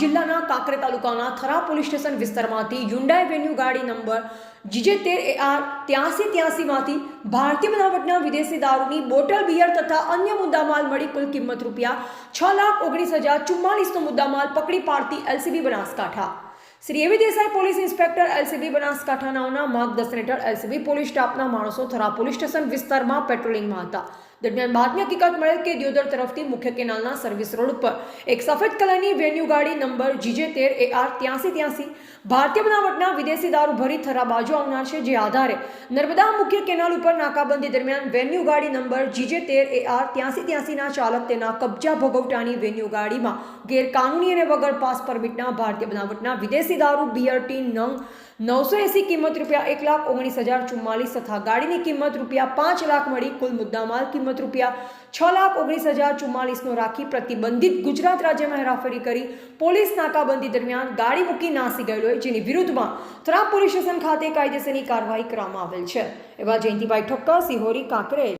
જિલ્લાના કાંકરે તાલુકાના Thara police station વિસ્તારમાંથી યુન્ડાઈ વેન્યુ ગાડી નંબર જીજે તેર એ આર ત્યાંસી ત્યાંસીમાંથી ભારતીય બનાવટના વિદેશી દારૂની બોટલ, બિયર તથા અન્ય મુદ્દામાલ મળી કુલ કિંમત રૂપિયા છ લાખ ઓગણીસ હજાર ચુમ્માલીસનો મુદ્દામાલ પકડી પાડતી LCB Banaskantha. Shri A V Desai police inspector LCB Banaskantha નાઓના માર્ગદર્શન હેઠળ એલસીબી પોલીસ સ્ટાફના માણસો થરા પોલીસ સ્ટેશન વિસ્તારમાં પેટ્રોલિંગમાં હતા. દરમિયાન બાતમી હકીકત મળે કે દિયોદર તરફથી મુખ્ય કેનાલના સર્વિસ રોડ ઉપર એક સફેદ કલરની વેન્યુ ગાડી નંબર જીજે તેર એ આર ત્યાંસી ત્યાંસી ભારતીય બનાવટના વિદેશી દારૂ ભરી થરા બાજુ આવનાર છે, જે આધારે નર્મદા મુખ્ય કેનાલ ઉપર નાકાબંધી દરમિયાન વેન્યુ ગાડી નંબર જીજે તેર એ આર ત્યાંસી ત્યાસીના ચાલક તેના કબજા ભોગવટાની વેન્યુ ગાડીમાં ગેરકાનૂની અને વગર પાસ પરમિટના ભારતીય બનાવટના વિદેશી દારૂ બીઆરટી નંગ નવસો એસી કિંમત રૂપિયા એક લાખ ઓગણીસ હજાર ચુમ્માલીસ તથા ગાડીની કિંમત રૂપિયા પાંચ લાખ મળી કુલ મુદ્દામાલ કિંમત રૂપિયા છ લાખ ઓગણીસ હજાર ચુમ્માલીસનો રાખી પ્રતિબંધિત ગુજરાત રાજ્યમાં હેરાફેરી કરી પોલીસ નાકાબંધી દરમિયાન ગાડી મૂકી નાસી ગયેલો જેની વિરુદ્ધમાં ત્રાપ પોલીસ સ્ટેશન ખાતે કાયદેસરની કાર્યવાહી કરવામાં આવેલ છે. એવા જયંતિભાઈ ઠક્કર, સિહોરી, કાંકરેજ.